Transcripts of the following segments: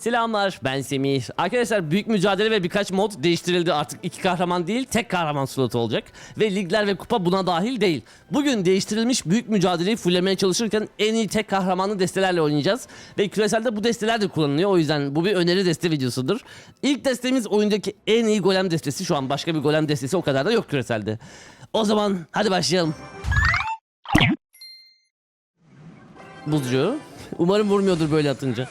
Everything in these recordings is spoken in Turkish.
Selamlar ben Semih. Arkadaşlar büyük mücadele ve birkaç mod değiştirildi. Artık iki kahraman değil tek kahraman slotu olacak. Ve ligler ve kupa buna dahil değil. Bugün değiştirilmiş büyük mücadeleyi fullemeye çalışırken en iyi tek kahramanlı destelerle oynayacağız. Ve küreselde bu desteler de kullanılıyor. O yüzden bu bir öneri deste videosudur. İlk destemiz oyundaki en iyi golem destesi. Şu an başka bir golem destesi o kadar da yok küreselde. O zaman hadi başlayalım. Buzcu. Umarım vurmuyordur böyle atınca.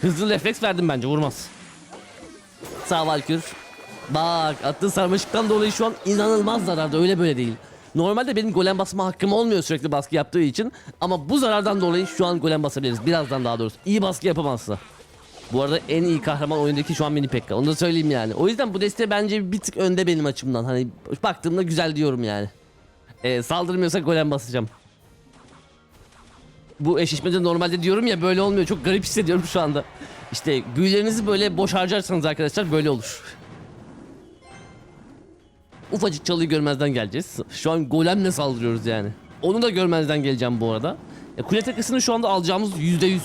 Hızlı refleks verdim bence vurmaz. Sağ Valkür. Bak attığı sarmaşıktan dolayı şu an inanılmaz zararda öyle böyle değil. Normalde benim golem basma hakkım olmuyor sürekli baskı yaptığı için. Ama bu zarardan dolayı şu an golem basabiliriz. Birazdan daha doğrusu. İyi baskı yapamazsa. Bu arada en iyi kahraman oyundaki şu an mini Pekka. Onu da söyleyeyim yani. O yüzden bu deste bence bir tık önde benim açımdan. Hani baktığımda güzel diyorum yani. Ee, saldırmıyorsa golem basacağım. Bu eşleşmede normalde diyorum ya böyle olmuyor. Çok garip hissediyorum şu anda. İşte büyülerinizi böyle boş harcarsanız arkadaşlar böyle olur. Ufacık çalıyı görmezden geleceğiz. Şu an golemle saldırıyoruz yani. Onu da görmezden geleceğim bu arada. Ya, kule takısını şu anda alacağımız %100.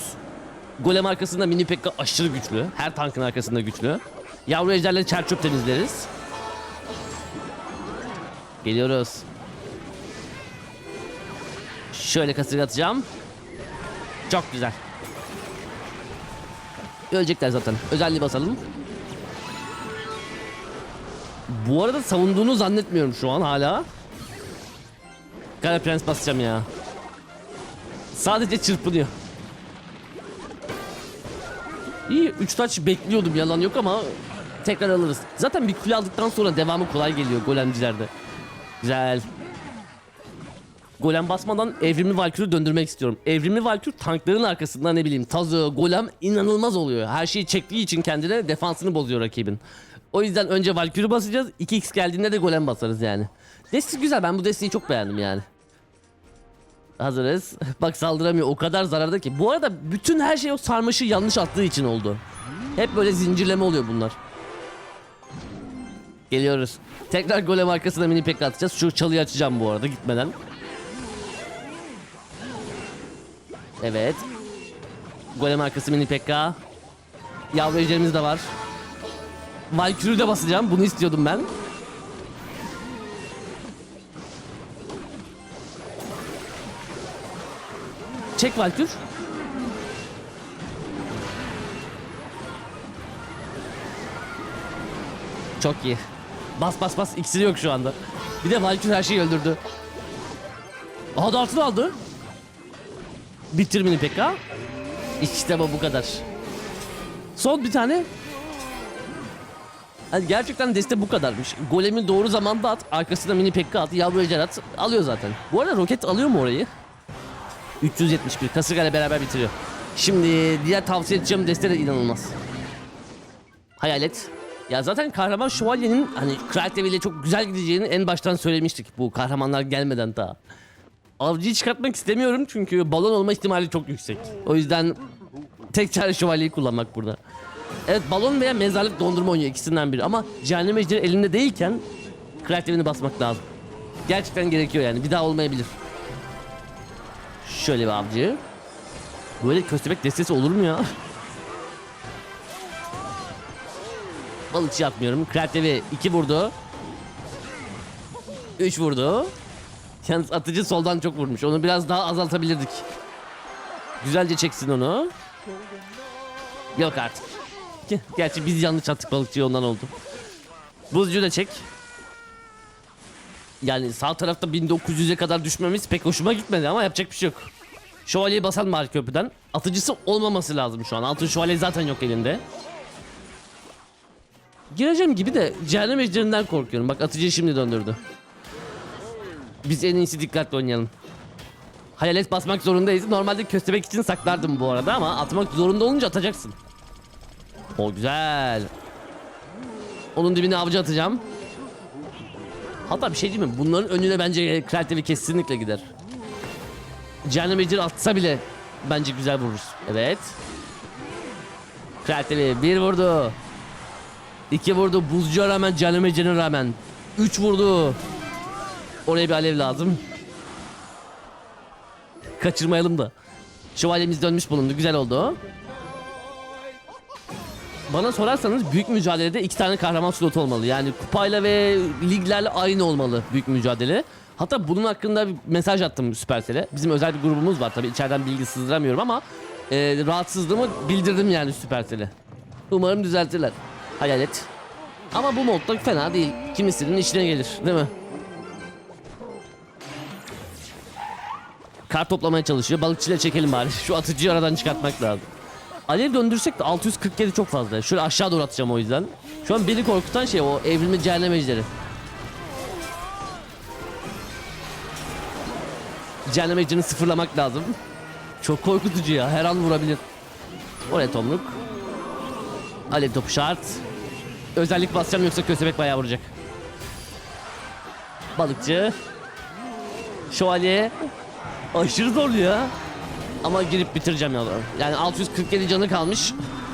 Golem arkasında mini pekka aşırı güçlü. Her tankın arkasında güçlü. Yavru ejderle çerçöp temizleriz. Geliyoruz. Şöyle kasırga atacağım. Çok güzel. Ölecekler zaten. Özelliği basalım. Bu arada savunduğunu zannetmiyorum şu an hala. Kara Prens basacağım ya. Sadece çırpınıyor. İyi 3 taç bekliyordum yalan yok ama tekrar alırız. Zaten bir kule aldıktan sonra devamı kolay geliyor golemcilerde. Güzel. Golem basmadan evrimli Valkyr'ü döndürmek istiyorum. Evrimli Valkyr tankların arkasında ne bileyim Tazı, Golem inanılmaz oluyor. Her şeyi çektiği için kendine defansını bozuyor rakibin. O yüzden önce Valkyr'ü basacağız. 2x geldiğinde de Golem basarız yani. Desti güzel ben bu desteği çok beğendim yani. Hazırız. Bak saldıramıyor o kadar zararda ki. Bu arada bütün her şey o sarmaşı yanlış attığı için oldu. Hep böyle zincirleme oluyor bunlar. Geliyoruz. Tekrar golem arkasına mini pek atacağız. Şu çalıyı açacağım bu arada gitmeden. Evet. Golem arkası mini pekka. Yavru ejderimiz de var. Valkyrie'yi de basacağım. Bunu istiyordum ben. Çek Valkür. Çok iyi. Bas bas bas. İksiri yok şu anda. Bir de Valkür her şeyi öldürdü. Aha dartını aldı. Bitir mini pekka. İşte bu bu kadar. Son bir tane. Hani gerçekten deste bu kadarmış. Golemi doğru zamanda at, arkasına mini pekka at, yavru ejder at. Alıyor zaten. Bu arada roket alıyor mu orayı? 371 kasırga ile beraber bitiriyor. Şimdi diğer tavsiye edeceğim deste de inanılmaz. Hayalet. Ya zaten kahraman şövalyenin hani Kraltev ile çok güzel gideceğini en baştan söylemiştik bu kahramanlar gelmeden daha. Avcıyı çıkartmak istemiyorum çünkü balon olma ihtimali çok yüksek. O yüzden tek çare şövalyeyi kullanmak burada. Evet balon veya mezarlık dondurma oynuyor ikisinden biri ama cehennem ejderi elinde değilken Kraltev'ini basmak lazım. Gerçekten gerekiyor yani bir daha olmayabilir. Şöyle bir avcı. Böyle köstebek destesi olur mu ya? Balıkçı atmıyorum. Kraltev'i 2 vurdu. 3 vurdu. Yalnız atıcı soldan çok vurmuş. Onu biraz daha azaltabilirdik. Güzelce çeksin onu. Yok artık. Gerçi biz yanlış attık balıkçıyı ondan oldu. Buzcu da çek. Yani sağ tarafta 1900'e kadar düşmemiz pek hoşuma gitmedi ama yapacak bir şey yok. Şövalyeyi basan var köprüden. Atıcısı olmaması lazım şu an. Altın şövalye zaten yok elinde. Gireceğim gibi de cehennem ejderinden korkuyorum. Bak atıcıyı şimdi döndürdü. Biz en iyisi dikkatli oynayalım. Hayalet basmak zorundayız. Normalde köstebek için saklardım bu arada ama atmak zorunda olunca atacaksın. O güzel. Onun dibine avcı atacağım. Hatta bir şey diyeyim mi? Bunların önüne bence Kraltevi kesinlikle gider. Cehennem ejderi atsa bile bence güzel vururuz. Evet. Kraltevi bir vurdu. İki vurdu. Buzcuya rağmen Cehennem ejderine rağmen. Üç vurdu. Oraya bir alev lazım. Kaçırmayalım da. Şövalyemiz dönmüş bulundu. Güzel oldu. bana sorarsanız büyük mücadelede iki tane kahraman slotu olmalı. Yani kupayla ve liglerle aynı olmalı büyük mücadele. Hatta bunun hakkında bir mesaj attım Supercell'e. Bizim özel bir grubumuz var tabii içeriden bilgi sızdıramıyorum ama e, rahatsızlığımı bildirdim yani Supercell'e. Umarım düzeltirler. Hayalet. Ama bu modda fena değil. Kimisinin işine gelir değil mi? Kart toplamaya çalışıyor. Balıkçıyla çekelim bari. Şu atıcıyı aradan çıkartmak lazım. Alev döndürsek de 647 çok fazla. Şöyle aşağı doğru atacağım o yüzden. Şu an beni korkutan şey o evrilme cehennem ejderi. Cehennem ejderini sıfırlamak lazım. Çok korkutucu ya. Her an vurabilir. Oraya tomruk. Alev topu şart. Özellik basacağım yoksa köstebek bayağı vuracak. Balıkçı. Şövalye. Aşırı zorlu ya. Ama girip bitireceğim ya. Yani 647 canı kalmış.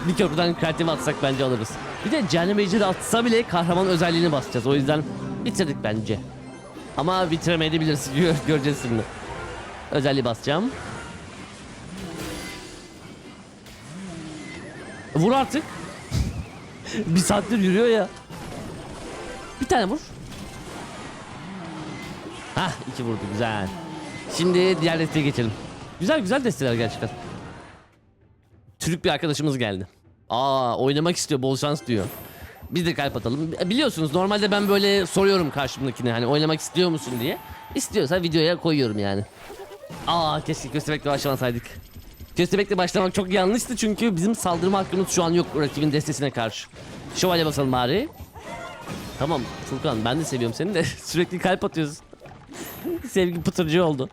Bir köprüden kreatif atsak bence alırız. Bir de cehennem ejderi atsa bile kahraman özelliğini basacağız. O yüzden bitirdik bence. Ama bitiremeyebiliriz. Gör- Göreceğiz şimdi. Özelliği basacağım. Vur artık. bir saattir yürüyor ya. Bir tane vur. Hah iki vurdu güzel. Şimdi diğer desteğe geçelim. Güzel güzel desteler gerçekten. Türk bir arkadaşımız geldi. Aa oynamak istiyor bol şans diyor. Biz de kalp atalım. Biliyorsunuz normalde ben böyle soruyorum karşımdakine hani oynamak istiyor musun diye. İstiyorsa videoya koyuyorum yani. Aa keşke köstebekle başlamasaydık. Köstebekle başlamak çok yanlıştı çünkü bizim saldırma hakkımız şu an yok rakibin destesine karşı. Şövalye basalım bari. Tamam Furkan ben de seviyorum seni de sürekli kalp atıyorsun. Sevgi pıtırcı oldu.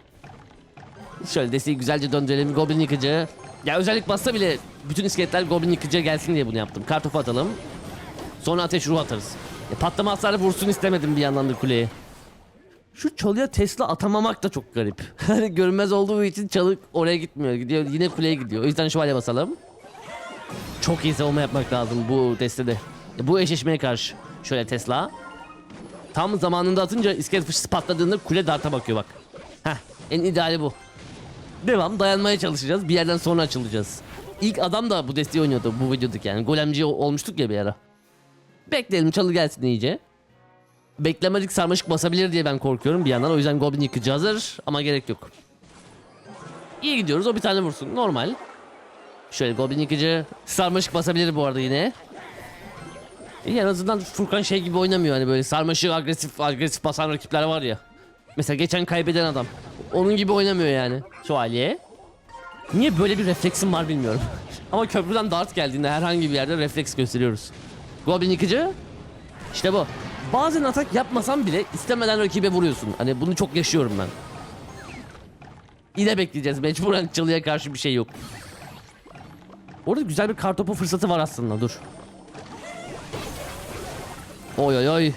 Şöyle desteği güzelce döndürelim. Goblin yıkıcı. Ya özellik bassa bile bütün iskeletler Goblin yıkıcıya gelsin diye bunu yaptım. Kartopu atalım. Sonra ateş ruhu atarız. E, patlama hasarı vursun istemedim bir yandan da kuleye. Şu çalıya Tesla atamamak da çok garip. Hani görünmez olduğu için çalı oraya gitmiyor. Gidiyor yine kuleye gidiyor. O yüzden şövalye basalım. Çok iyi savunma yapmak lazım bu destede. E, Bu eşleşmeye karşı. Şöyle Tesla. Tam zamanında atınca iskelet fıçısı patladığında kule darta bakıyor bak. Heh en ideali bu. Devam dayanmaya çalışacağız. Bir yerden sonra açılacağız. İlk adam da bu desteği oynuyordu bu videodaki yani. Golemci ol- olmuştuk ya bir ara. Bekleyelim çalı gelsin iyice. Beklemedik sarmaşık basabilir diye ben korkuyorum bir yandan. O yüzden Goblin yıkıcı hazır ama gerek yok. İyi gidiyoruz o bir tane vursun normal. Şöyle Goblin yıkıcı sarmaşık basabilir bu arada yine. İyi en azından Furkan şey gibi oynamıyor hani böyle sarmaşık agresif agresif basan rakipler var ya. Mesela geçen kaybeden adam. Onun gibi oynamıyor yani. Şövalye. Niye böyle bir refleksim var bilmiyorum. Ama köprüden dart geldiğinde herhangi bir yerde refleks gösteriyoruz. Goblin yıkıcı. İşte bu. Bazen atak yapmasam bile istemeden rakibe vuruyorsun. Hani bunu çok yaşıyorum ben. Yine bekleyeceğiz. Mecburen çalıya karşı bir şey yok. Orada güzel bir kartopu fırsatı var aslında. Dur. Oy oy oy.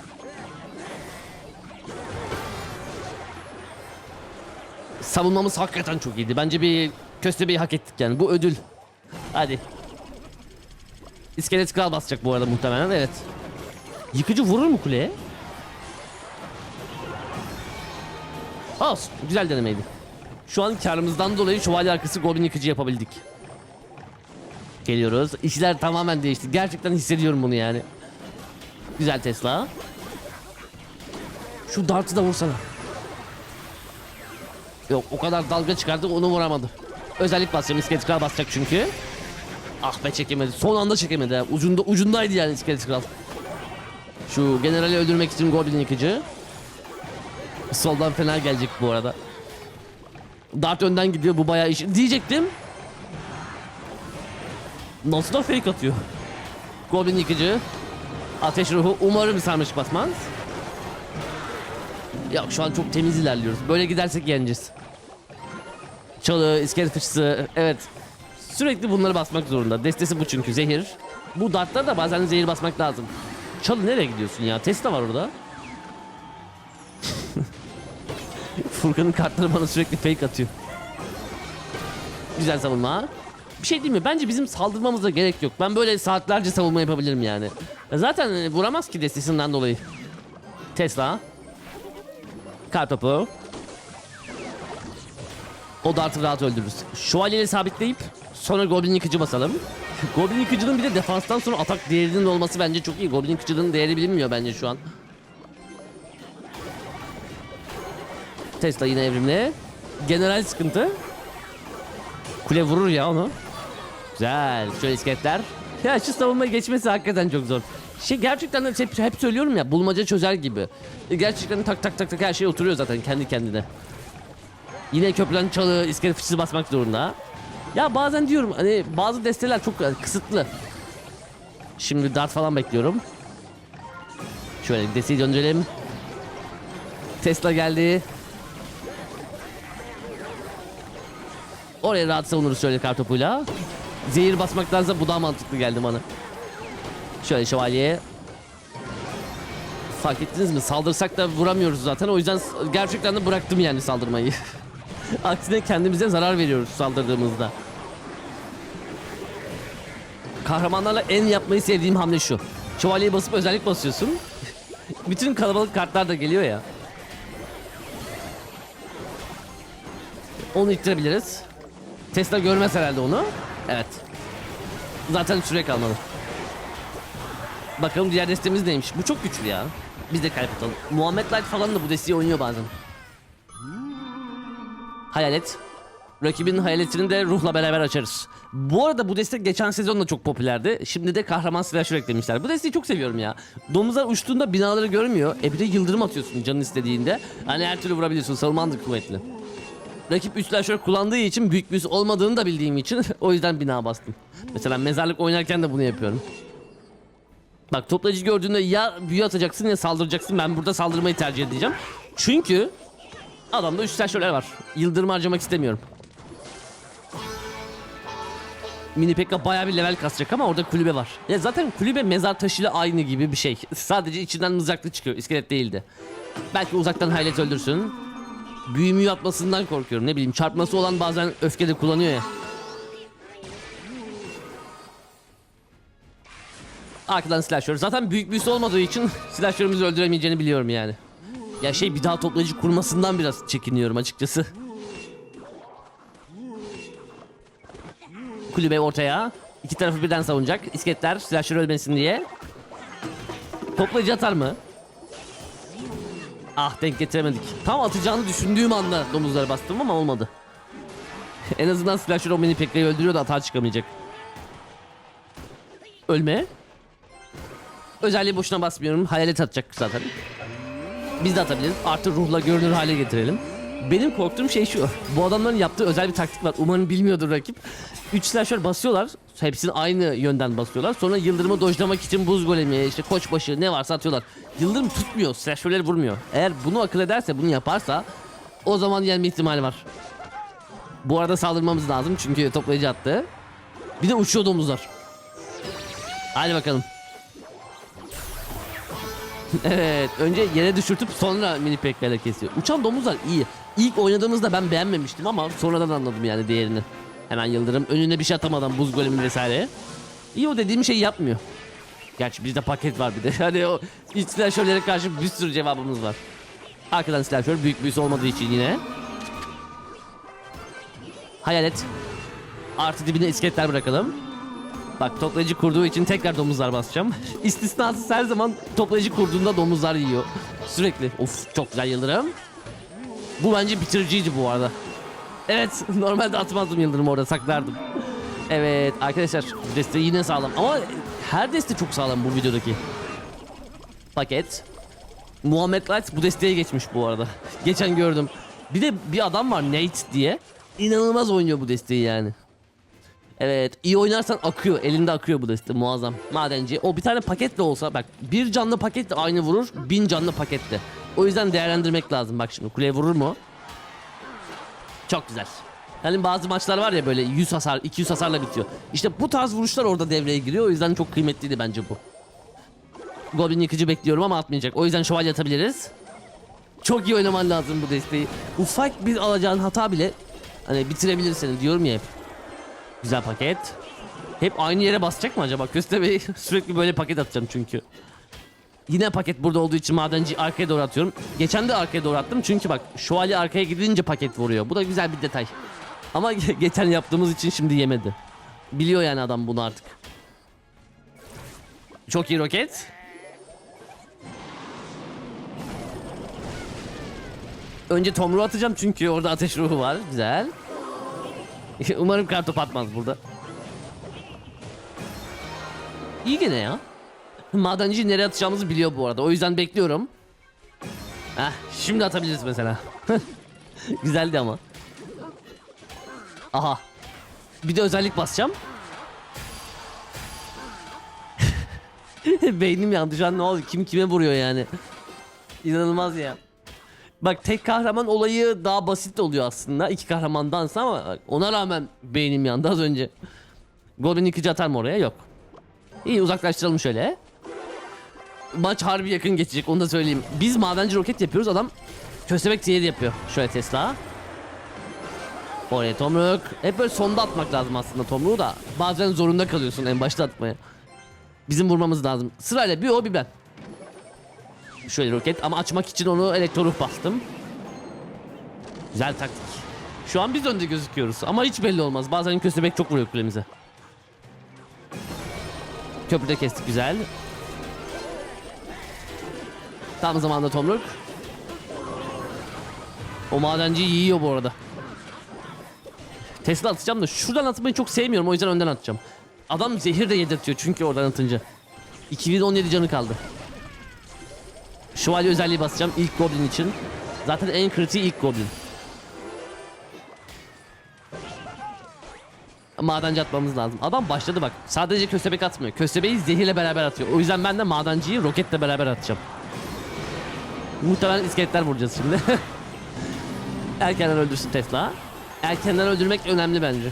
Savunmamız hakikaten çok iyiydi. Bence bir köstebeği hak ettik yani. Bu ödül. Hadi. İskelet kral basacak bu arada muhtemelen. Evet. Yıkıcı vurur mu kuleye? Olsun. Güzel denemeydi. Şu an karımızdan dolayı şövalye arkası goblin yıkıcı yapabildik. Geliyoruz. İşler tamamen değişti. Gerçekten hissediyorum bunu yani. Güzel Tesla. Şu dartı da vursana. Yok o kadar dalga çıkardı onu vuramadı. Özellik basacağım iskelet kral basacak çünkü. Ah be çekemedi. Son anda çekemedi. Ucunda ucundaydı yani iskelet kral. Şu generali öldürmek için goblin yıkıcı. Soldan fena gelecek bu arada. Dart önden gidiyor bu bayağı iş. Diyecektim. Nasıl da fake atıyor. Goblin yıkıcı. Ateş ruhu umarım sarmış basmaz. Ya şu an çok temiz ilerliyoruz. Böyle gidersek yeneceğiz. Çalı, iskelet fıçısı, evet. Sürekli bunları basmak zorunda. Destesi bu çünkü zehir. Bu dartlar da bazen zehir basmak lazım. Çalı nereye gidiyorsun ya? Tesla var orada. Furkan'ın kartları bana sürekli fake atıyor. Güzel savunma. Bir şey değil mi? Bence bizim saldırmamıza gerek yok. Ben böyle saatlerce savunma yapabilirim yani. Zaten e, vuramaz ki destesinden dolayı. Tesla. Kartopu. O dartı rahat öldürürüz. Şövalyeyle sabitleyip sonra Goblin yıkıcı basalım. Goblin yıkıcının bir de defanstan sonra atak değerinin olması bence çok iyi. Goblin yıkıcının değeri bilinmiyor bence şu an. Tesla yine evrimli. General sıkıntı. Kule vurur ya onu. Güzel. Şöyle iskeletler. Ya şu savunmaya geçmesi hakikaten çok zor. Şey gerçekten de hep, hep söylüyorum ya bulmaca çözer gibi. E, Gerçekten tak tak tak tak her şey oturuyor zaten kendi kendine. Yine köprüden çalı iskelet fıçısı basmak zorunda. Ya bazen diyorum hani bazı desteler çok kısıtlı. Şimdi dart falan bekliyorum. Şöyle desteği döndürelim. Tesla geldi. Oraya rahat savunuruz şöyle kartopuyla. Zehir basmaktansa bu daha mantıklı geldi bana. Şöyle şövalye. Fark ettiniz mi? Saldırsak da vuramıyoruz zaten. O yüzden gerçekten de bıraktım yani saldırmayı. Aksine kendimize zarar veriyoruz saldırdığımızda. Kahramanlarla en yapmayı sevdiğim hamle şu. Şövalyeye basıp özellik basıyorsun. Bütün kalabalık kartlar da geliyor ya. Onu ittirebiliriz. Tesla görmez herhalde onu. Evet. Zaten süre kalmadı. Bakalım diğer destemiz neymiş. Bu çok güçlü ya. Biz de kalp atalım. Muhammed Light falan da bu desteği oynuyor bazen. Hayalet. Rakibin hayaletini de ruhla beraber açarız. Bu arada bu destek geçen sezon da çok popülerdi. Şimdi de kahraman slasher eklemişler. Bu desteği çok seviyorum ya. Domuzlar uçtuğunda binaları görmüyor. E bir de yıldırım atıyorsun canın istediğinde. Hani her türlü vurabiliyorsun. Savunman da kuvvetli. Rakip üç slasher kullandığı için büyük büyüsü olmadığını da bildiğim için o yüzden bina bastım. Mesela mezarlık oynarken de bunu yapıyorum. Bak toplayıcı gördüğünde ya büyü atacaksın ya saldıracaksın. Ben burada saldırmayı tercih edeceğim. Çünkü adamda üç slasherler var. Yıldırım harcamak istemiyorum. Mini Pekka bayağı bir level kasacak ama orada kulübe var. Ya zaten kulübe mezar taşıyla aynı gibi bir şey. Sadece içinden mızraklı çıkıyor. İskelet değildi. Belki uzaktan haylet öldürsün. Büyümü atmasından korkuyorum. Ne bileyim çarpması olan bazen öfkede kullanıyor ya. Arkadan slasher. Zaten büyük büyüsü olmadığı için slasher'ımızı öldüremeyeceğini biliyorum yani. Ya şey bir daha toplayıcı kurmasından biraz çekiniyorum açıkçası. Kulübe ortaya. İki tarafı birden savunacak. İskeletler slasher ölmesin diye. Toplayıcı atar mı? Ah denk getiremedik. Tam atacağını düşündüğüm anda domuzlara bastım ama olmadı. en azından slasher o mini Pekka'yı öldürüyor da hata çıkamayacak. Ölme. Özelliği boşuna basmıyorum. Hayalet atacak zaten. Biz de atabiliriz. Artı ruhla görünür hale getirelim. Benim korktuğum şey şu. Bu adamların yaptığı özel bir taktik var. Umarım bilmiyordur rakip. 3 slasher basıyorlar. Hepsini aynı yönden basıyorlar. Sonra yıldırımı dojlamak için buz golemi, işte koçbaşı ne varsa atıyorlar. Yıldırım tutmuyor. Slasher'leri vurmuyor. Eğer bunu akıl ederse, bunu yaparsa o zaman yenme ihtimali var. Bu arada saldırmamız lazım çünkü toplayıcı attı. Bir de uçuyor domuzlar. Hadi bakalım. evet, önce yere düşürtüp sonra mini peklerle kesiyor. Uçan domuzlar iyi. İlk oynadığımızda ben beğenmemiştim ama sonradan anladım yani değerini. Hemen yıldırım önüne bir şey atamadan buz golemi vesaire. İyi o dediğim şeyi yapmıyor. Gerçi bizde paket var bir de. Hani o iç silahşörlere karşı bir sürü cevabımız var. Arkadan silahşör büyük büyüsü olmadığı için yine. Hayalet. Artı dibine iskeletler bırakalım. Bak toplayıcı kurduğu için tekrar domuzlar basacağım. İstisnasız her zaman toplayıcı kurduğunda domuzlar yiyor. Sürekli. Of çok güzel yıldırım. Bu bence bitiriciydi bu arada. Evet normalde atmazdım yıldırım orada saklardım. Evet arkadaşlar deste yine sağlam ama her deste çok sağlam bu videodaki. Paket. Muhammed Light bu desteğe geçmiş bu arada. Geçen gördüm. Bir de bir adam var Nate diye. İnanılmaz oynuyor bu desteği yani. Evet iyi oynarsan akıyor. Elinde akıyor bu deste muazzam. Madenci. O bir tane paketle olsa bak bir canlı paketle aynı vurur. Bin canlı paketle. O yüzden değerlendirmek lazım. Bak şimdi kuleye vurur mu? Çok güzel. Yani bazı maçlar var ya böyle 100 hasar 200 hasarla bitiyor. İşte bu tarz vuruşlar orada devreye giriyor. O yüzden çok kıymetliydi bence bu. Goblin yıkıcı bekliyorum ama atmayacak. O yüzden şövalye atabiliriz. Çok iyi oynaman lazım bu desteği. Ufak bir alacağın hata bile hani bitirebilir seni diyorum ya hep. Güzel paket. Hep aynı yere basacak mı acaba? Köstebey sürekli böyle paket atacağım çünkü. Yine paket burada olduğu için madenci arkaya doğru atıyorum. Geçen de arkaya doğru attım çünkü bak şövalye arkaya gidince paket vuruyor. Bu da güzel bir detay. Ama geçen yaptığımız için şimdi yemedi. Biliyor yani adam bunu artık. Çok iyi roket. Önce tomruğu atacağım çünkü orada ateş ruhu var. Güzel. Umarım kartop atmaz burada. İyi gene ya. Madenci nereye atacağımızı biliyor bu arada. O yüzden bekliyorum. Heh, şimdi atabiliriz mesela. Güzeldi ama. Aha. Bir de özellik basacağım. Beynim yandı şu an ne oldu? Kim kime vuruyor yani? İnanılmaz ya. Bak tek kahraman olayı daha basit oluyor aslında. iki kahramandansa ama ona rağmen beynim yandı az önce. Golden yıkıcı atar mı oraya? Yok. İyi uzaklaştıralım şöyle. Maç harbi yakın geçecek onu da söyleyeyim. Biz madenci roket yapıyoruz adam köstebek tiyeri yapıyor. Şöyle Tesla. Oraya tomruk. Hep böyle sonda atmak lazım aslında tomruğu da. Bazen zorunda kalıyorsun en başta atmaya. Bizim vurmamız lazım. Sırayla bir o bir ben. Şöyle roket ama açmak için onu elektroruh bastım. Güzel taktik. Şu an biz önde gözüküyoruz ama hiç belli olmaz. Bazen köstebek çok vuruyor kulemize. Köprüde kestik güzel. Tam zamanda tomruk. O madenci yiyor bu arada. Tesla atacağım da şuradan atmayı çok sevmiyorum o yüzden önden atacağım. Adam zehir de yedirtiyor çünkü oradan atınca. 2017 canı kaldı. Şövalye özelliği basacağım ilk goblin için. Zaten en kritiği ilk goblin. Madenci atmamız lazım. Adam başladı bak. Sadece köstebek atmıyor. Köstebeği zehirle beraber atıyor. O yüzden ben de madenciyi roketle beraber atacağım. Muhtemelen iskeletler vuracağız şimdi. Erkenden öldürsün Tesla. Erkenden öldürmek önemli bence.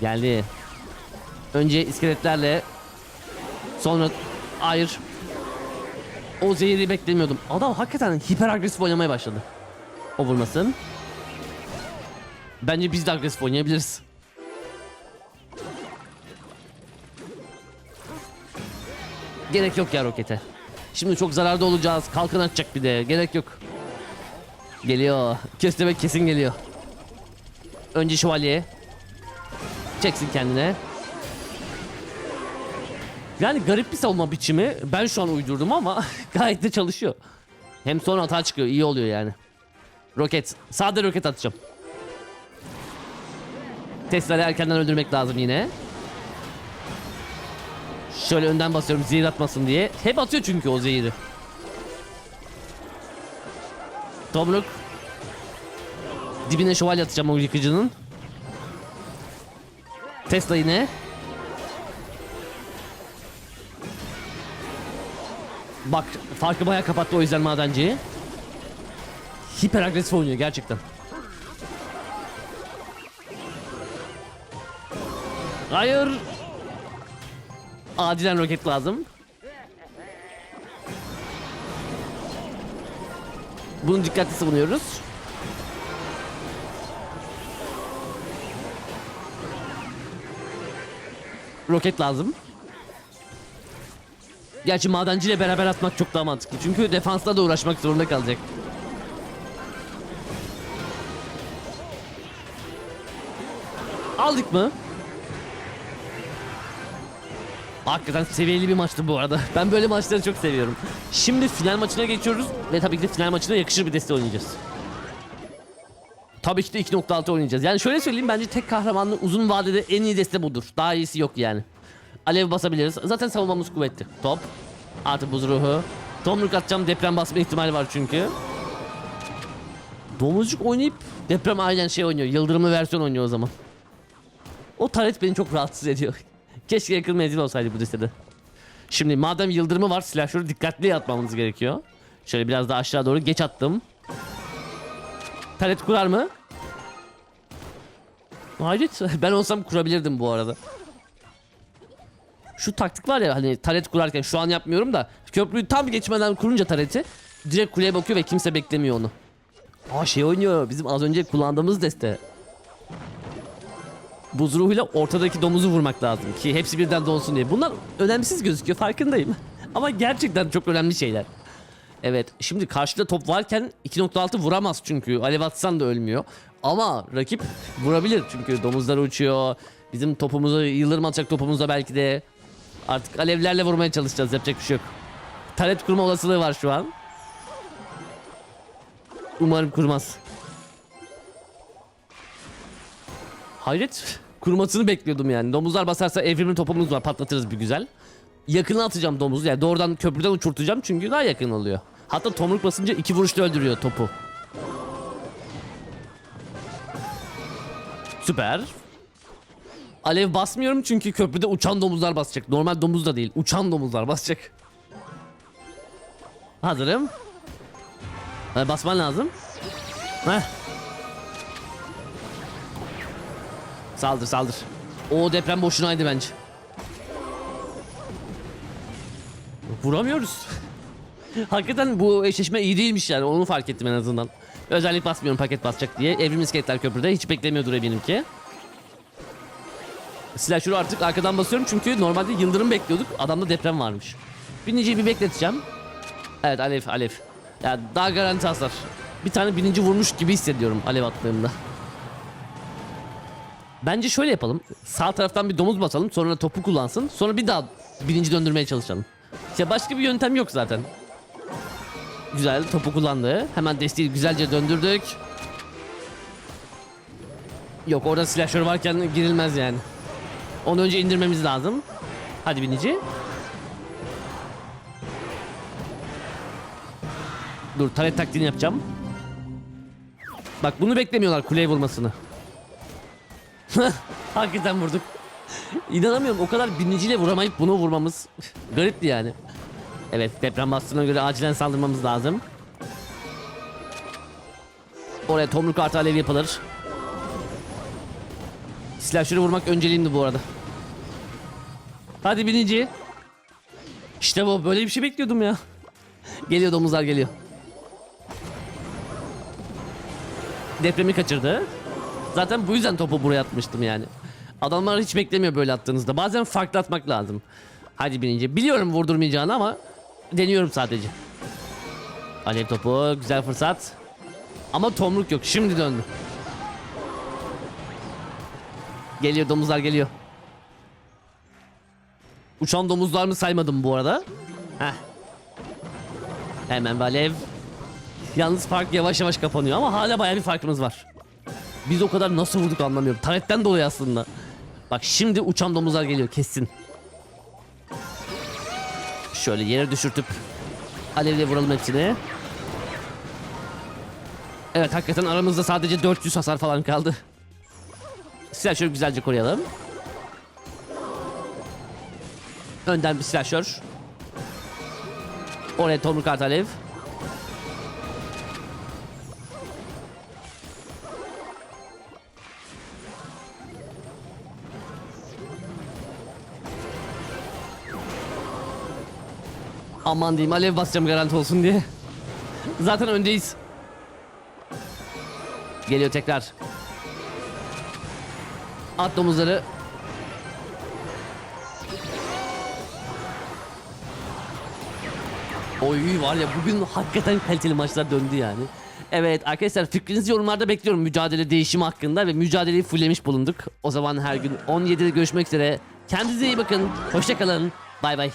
Geldi. Önce iskeletlerle sonra hayır. O zehiri beklemiyordum. Adam hakikaten hiper agresif oynamaya başladı. O vurmasın. Bence biz de agresif oynayabiliriz. Gerek yok ya rokete. Şimdi çok zararda olacağız. Kalkan atacak bir de. Gerek yok. Geliyor. Köstebek kesin geliyor. Önce şövalye. Çeksin kendine. Yani garip bir savunma biçimi. Ben şu an uydurdum ama gayet de çalışıyor. Hem sonra hata çıkıyor. iyi oluyor yani. Roket. Sade roket atacağım. Tesla'yı erkenden öldürmek lazım yine. Şöyle önden basıyorum zehir atmasın diye. Hep atıyor çünkü o zehiri. Tomruk. Dibine şövalye atacağım o yıkıcının. Tesla yine. Bak farkı bayağı kapattı o yüzden madenciyi. Hiper agresif oynuyor gerçekten. Hayır. Acilen roket lazım. Bunu dikkatli savunuyoruz. Roket lazım. Gerçi madenciyle beraber atmak çok daha mantıklı. Çünkü defansla da uğraşmak zorunda kalacak. Aldık mı? Hakikaten seviyeli bir maçtı bu arada. Ben böyle maçları çok seviyorum. Şimdi final maçına geçiyoruz ve tabii ki de final maçına yakışır bir deste oynayacağız. Tabii ki de 2.6 oynayacağız. Yani şöyle söyleyeyim bence tek kahramanlı uzun vadede en iyi deste budur. Daha iyisi yok yani. Alev basabiliriz. Zaten savunmamız kuvvetli. Top. Artı buz ruhu. Tomruk atacağım deprem basma ihtimali var çünkü. Domuzcuk oynayıp deprem aynen şey oynuyor. Yıldırımlı versiyon oynuyor o zaman. O taret beni çok rahatsız ediyor. Keşke yakın menzil olsaydı bu destede. Şimdi madem yıldırımı var silahları dikkatli atmamız gerekiyor. Şöyle biraz daha aşağı doğru geç attım. Taret kurar mı? Hayret ben olsam kurabilirdim bu arada. Şu taktik var ya hani taret kurarken şu an yapmıyorum da köprüyü tam geçmeden kurunca tareti direkt kuleye bakıyor ve kimse beklemiyor onu. Aa şey oynuyor bizim az önce kullandığımız deste. Buz ruhuyla ortadaki domuzu vurmak lazım ki hepsi birden donsun diye. Bunlar önemsiz gözüküyor farkındayım. Ama gerçekten çok önemli şeyler. Evet şimdi karşıda top varken 2.6 vuramaz çünkü alev atsan da ölmüyor. Ama rakip vurabilir çünkü domuzlar uçuyor. Bizim topumuzu, yıldırım atacak topumuza belki de artık alevlerle vurmaya çalışacağız. Yapacak bir şey yok. Taret kurma olasılığı var şu an. Umarım kurmaz. Hayret. Kurmasını bekliyordum yani. Domuzlar basarsa evrimli topumuz var. Patlatırız bir güzel. Yakına atacağım domuzu. Yani doğrudan köprüden uçurtacağım çünkü daha yakın oluyor. Hatta tomruk basınca iki vuruşta öldürüyor topu. Süper. Alev basmıyorum çünkü köprüde uçan domuzlar basacak. Normal domuz da değil. Uçan domuzlar basacak. Hazırım. Ha, basman lazım. Heh. Saldır saldır. O deprem boşunaydı bence. Vuramıyoruz. Hakikaten bu eşleşme iyi değilmiş yani onu fark ettim en azından. Özellik basmıyorum paket basacak diye. Evrim iskeletler köprüde hiç beklemiyordur eminim ki. Slasher'ı artık arkadan basıyorum çünkü normalde yıldırım bekliyorduk. Adamda deprem varmış. Biniciyi bir bekleteceğim. Evet alev alev. Ya daha garanti hasar. Bir tane bininci vurmuş gibi hissediyorum alev attığımda. Bence şöyle yapalım. Sağ taraftan bir domuz basalım. Sonra topu kullansın. Sonra bir daha bininci döndürmeye çalışalım. İşte başka bir yöntem yok zaten. Güzel topu kullandı. Hemen desteği güzelce döndürdük. Yok orada slasher varken girilmez yani. Onu önce indirmemiz lazım. Hadi binici. Dur taret taktiğini yapacağım. Bak bunu beklemiyorlar kuleye vurmasını. Hakikaten vurduk. İnanamıyorum o kadar biniciyle vuramayıp bunu vurmamız garipti yani. Evet deprem bastığına göre acilen saldırmamız lazım. Oraya tomruk artı alev yapılır. Slasher'ı vurmak önceliğimdi bu arada. Hadi binici. İşte bu böyle bir şey bekliyordum ya. Geliyor domuzlar geliyor. Depremi kaçırdı. Zaten bu yüzden topu buraya atmıştım yani. Adamlar hiç beklemiyor böyle attığınızda. Bazen farklı atmak lazım. Hadi binince. Biliyorum vurdurmayacağını ama deniyorum sadece. Alev topu güzel fırsat. Ama tomruk yok. Şimdi döndü. Geliyor domuzlar geliyor. Uçan domuzlar mı saymadım bu arada. Heh. Hemen bir alev. Yalnız fark yavaş yavaş kapanıyor ama hala bayağı bir farkımız var. Biz o kadar nasıl vurduk anlamıyorum. Taretten dolayı aslında. Bak şimdi uçan domuzlar geliyor kesin. Şöyle yere düşürtüp alevle vuralım hepsini. Evet hakikaten aramızda sadece 400 hasar falan kaldı. Silah şöyle güzelce koruyalım. Önden bir silahşör. Oraya tomruk artı alev. Aman diyeyim alev basacağım garanti olsun diye. Zaten öndeyiz. Geliyor tekrar. At domuzları. Oy var ya bugün hakikaten kaliteli maçlar döndü yani. Evet arkadaşlar fikrinizi yorumlarda bekliyorum mücadele değişimi hakkında ve mücadeleyi fulllemiş bulunduk. O zaman her gün 17'de görüşmek üzere. Kendinize iyi bakın. Hoşçakalın. Bay bay.